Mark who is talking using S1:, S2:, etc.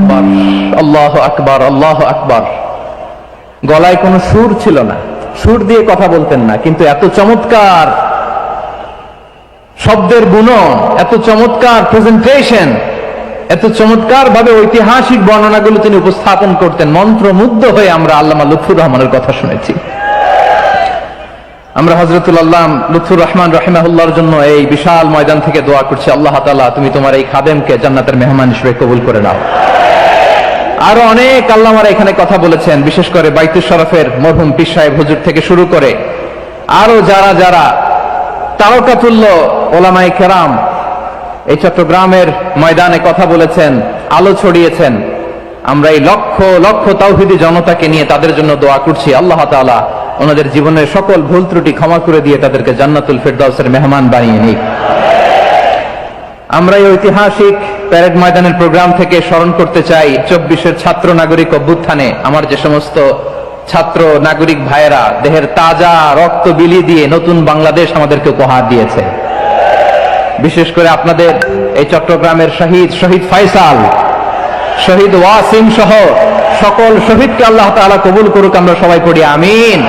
S1: আকবার, আল্লাহ আকবার আল্লাহ আকবার। গলায় কোনো সুর ছিল না। সুর দিয়ে কথা বলতেন না, কিন্তু এত চমৎকার শব্দের গুণন, এত চমৎকার প্রেজেন্টেশন এত চমৎকার ভাবে ঐতিহাসিক বর্ণনাগুলো তিনি উপস্থাপন করতেন। মন্ত্রমুগ্ধ হয়ে আমরা আল্লামা লুৎফুর রহমানের কথা শুনেছি। আমরা হজরতুল আল্লাহ লুৎফুর রহমান রহিমাহুল্লাহর জন্য এই বিশাল ময়দান থেকে দোয়া করছি। আল্লাহ তালা তুমি তোমার এই খাদেমকে জান্নাতের মেহমান হিসেবে কবুল করে নাও। আরও অনেক আল্লামারা এখানে কথা বলেছেন, বিশেষ করে বাইতুল শরফের মরহুম পীর সাহেব হুজুর থেকে শুরু করে আরও যারা যারা তারকাতুল্য ওলামাই কেরাম এই চট্টগ্রামের ময়দানে কথা বলেছেন, আলো ছড়িয়েছেন, আমরা এই লক্ষ লক্ষ তাওহিদি জনতাকে নিয়ে তাদের জন্য দোয়া করছি। আল্লাহ তাআলা ওনাদের জীবনের সকল ভুল ত্রুটি ক্ষমা করে দিয়ে তাদেরকে জান্নাতুল ফেরদাউসের মেহমান বানিয়ে নিক। আমরা এই ঐতিহাসিক প্যারেড ময়দানের প্রোগ্রাম থেকে স্মরণ করতে চাই চব্বিশের ছাত্র নাগরিক অভ্যুত্থানে। আমার যে সমস্ত ছাত্র নাগরিক ভাইয়েরা, দেহের তাজা রক্ত বিলি দিয়ে নতুন বাংলাদেশ আমাদেরকে উপহার দিয়েছে। বিশেষ করে আপনাদের এই চট্টগ্রামের শহীদ শহীদ ফাইসাল শহীদ ওয়াসিম সহ সকল শহীদকে আল্লাহ তাআলা কবুল করুক, আমরা সবাই পড়ি, আমিন।